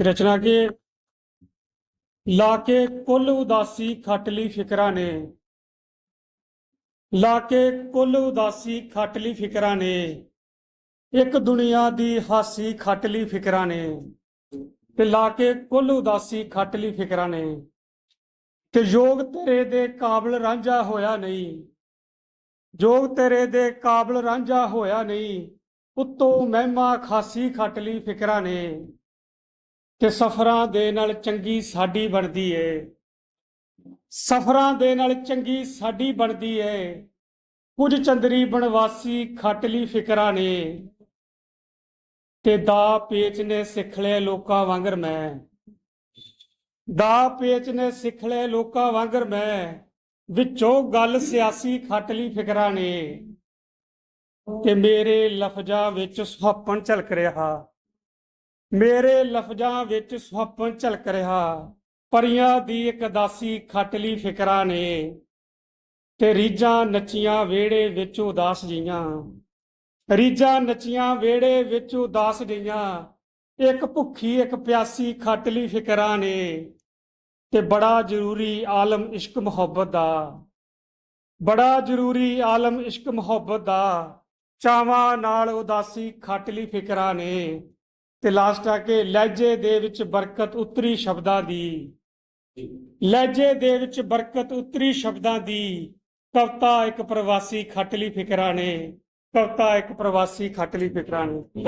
ਰਚਨਾ ਕੇ? ਲਾ ਕੇ ਕੁੱਲ ਉਦਾਸੀ ਖੱਟ ਫਿਕਰਾਂ ਨੇ। ਲਾ ਕੇ ਕੁੱਲ ਉਦਾਸੀ ਖੱਟ ਲਈ ਫਿਕਰਾਂ ਨੇ। ਇੱਕ ਦੁਨੀਆ ਦੀ ਹਾਸੀ ਖੱਟ ਲਈ ਫਿਕਰਾਂ ਨੇ। ਤੇ ਲਾ ਕੇ ਕੁੱਲ ਉਦਾਸੀ ਖੱਟ ਲਈ ਫਿਕਰਾਂ ਨੇ। ਤੇ ਯੋਗ ਤੇਰੇ ਦੇ ਕਾਬਲ ਰਾਂਝਾ ਹੋਇਆ ਨਹੀਂ। ਯੋਗ ਤੇਰੇ ਦੇ ਕਾਬਲ ਰਾਂਝਾ ਹੋਇਆ ਨਹੀਂ। ਉਤੋਂ ਮਹਿਮਾ ਖਾਸੀ ਖੱਟ ਲਈ ਫਿਕਰਾਂ ਨੇ ਤੇ ਸਫਰਾਂ ਦੇ ਨਾਲ ਚੰਗੀ ਸਾਡੀ ਬਣਦੀ ਏ। ਸਫਰਾਂ ਦੇ ਨਾਲ ਚੰਗੀ ਸਾਡੀ ਬਣਦੀ ਏ। ਕੁਝ ਚੰਦਰੀ ਬਣਵਾਸੀ ਖੱਟ ਲਈ ਫਿਕਰਾਂ ਨੇ ਤੇ ਦਾ ਪੇਚ ਨੇ ਸਿੱਖ ਲਏ ਲੋਕਾਂ ਵਾਂਗਰ ਮੈਂ। ਦਾ ਪੇਚ ਨੇ ਸਿੱਖ ਲਏ ਲੋਕਾਂ ਵਾਂਗਰ ਮੈਂ। ਵਿੱਚੋਂ ਗੱਲ ਸਿਆਸੀ ਖੱਟ ਲਈ ਫਿਕਰਾਂ ਨੇ। ਤੇ ਮੇਰੇ ਲਫ਼ਜ਼ਾਂ ਵਿੱਚ ਸੁਹੱਪਣ ਝਲਕ ਰਿਹਾ। ਮੇਰੇ ਲਫ਼ਜ਼ਾਂ ਵਿੱਚ ਸੁਹੱਪਣ ਝਲਕ ਰਿਹਾ। ਪਰੀਆਂ ਦੀ ਇੱਕ ਦਾਸੀ ਖੱਟ ਫਿਕਰਾਂ ਨੇ ਤੇ ਰੀਜਾਂ ਨੱਚੀਆਂ ਵਿਹੜੇ ਵਿੱਚ ਉਦਾਸ ਜੀਆਂ। ਰੀਜਾਂ ਨੱਚੀਆਂ ਵਿਹੜੇ ਵਿੱਚ ਉਦਾਸ ਜੀਆਂ। ਇੱਕ ਭੁੱਖੀ, ਇੱਕ ਪਿਆਸੀ ਖੱਟ ਫਿਕਰਾਂ ਨੇ ਤੇ ਬੜਾ ਜ਼ਰੂਰੀ ਆਲਮ ਇਸ਼ਕ ਮੁਹੱਬਤ ਦਾ। ਬੜਾ ਜ਼ਰੂਰੀ ਆਲਮ ਇਸ਼ਕ ਮੁਹੱਬਤ ਦਾ। ਚਾਵਾਂ ਨਾਲ ਉਦਾਸੀ ਖੱਟ ਲਈ ਫਿਕਰਾਂ ਨੇ ਤੇ ਲਾਸਟ ਆ ਕੇ ਲਹਿਜੇ ਦੇ ਵਿੱਚ ਬਰਕਤ ਉਤਰੀ ਸ਼ਬਦਾਂ ਦੀ। ਲਹਿਜੇ ਦੇ ਵਿੱਚ ਬਰਕਤ ਉਤਰੀ ਸ਼ਬਦਾਂ ਦੀ ਕਵਤਾ ਇੱਕ ਪ੍ਰਵਾਸੀ ਖੱਟ ਲਈ ਫਿਕਰਾਂ ਨੇ। ਕਵਤਾ ਇੱਕ ਪ੍ਰਵਾਸੀ ਖੱਟ ਲਈ ਫਿਕਰਾਂ ਨੇ।